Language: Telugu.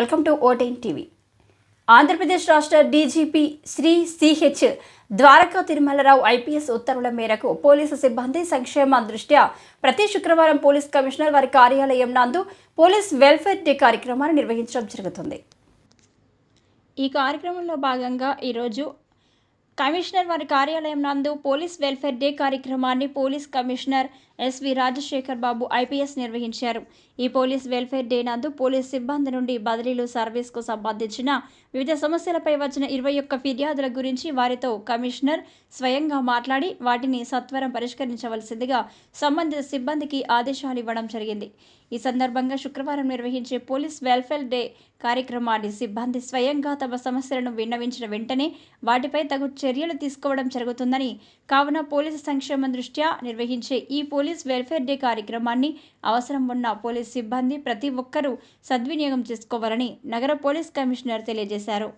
వెల్కమ్ టు ఓటైన్ టీవీ. ఆంధ్రప్రదేశ్ రాష్ట్ర DGP Shri CH Dwaraka Tirumala Rao IPS ఉత్తర్వుల మేరకు పోలీసు సిబ్బంది సంక్షేమ దృష్ట్యా ప్రతి శుక్రవారం పోలీస్ కమిషనర్ వారి కార్యాలయం నందు పోలీస్ వెల్ఫేర్ డే కార్యక్రమాన్ని నిర్వహించడం జరుగుతుంది. ఈ కార్యక్రమంలో భాగంగా ఈరోజు కమిషనర్ వారి కార్యాలయం నందు పోలీస్ వెల్ఫేర్ డే కార్యక్రమాన్ని police commissioner SV Rajasekhar Babu IPS నిర్వహించారు. ఈ పోలీస్ వెల్ఫేర్ డే నందు పోలీస్ సిబ్బంది నుండి బదిలీలు సర్వీస్కు సంబంధించిన వివిధ సమస్యలపై వచ్చిన ఇరవై ఒక్క ఫిర్యాదుల గురించి వారితో కమిషనర్ స్వయంగా మాట్లాడి వాటిని సత్వరం పరిష్కరించవలసిందిగా సంబంధిత సిబ్బందికి ఆదేశాలు ఇవ్వడం జరిగింది. ఈ సందర్భంగా శుక్రవారం నిర్వహించే పోలీస్ వెల్ఫేర్ డే కార్యక్రమాన్ని సిబ్బంది స్వయంగా తమ సమస్యలను విన్నవించిన వెంటనే వాటిపై తగు చర్యలు తీసుకోవడం జరుగుతుందని కావున పోలీసు సంక్షేమ దృష్ట్యా నిర్వహించే ఈ పోలీస్ వెల్ఫేర్ డే కార్యక్రమాన్ని అవసరం ఉన్న పోలీస్ సిబ్బంది ప్రతి ఒక్కరూ సద్వినియోగం చేసుకోవాలని నగర పోలీస్ కమిషనర్ తెలియజేశారు.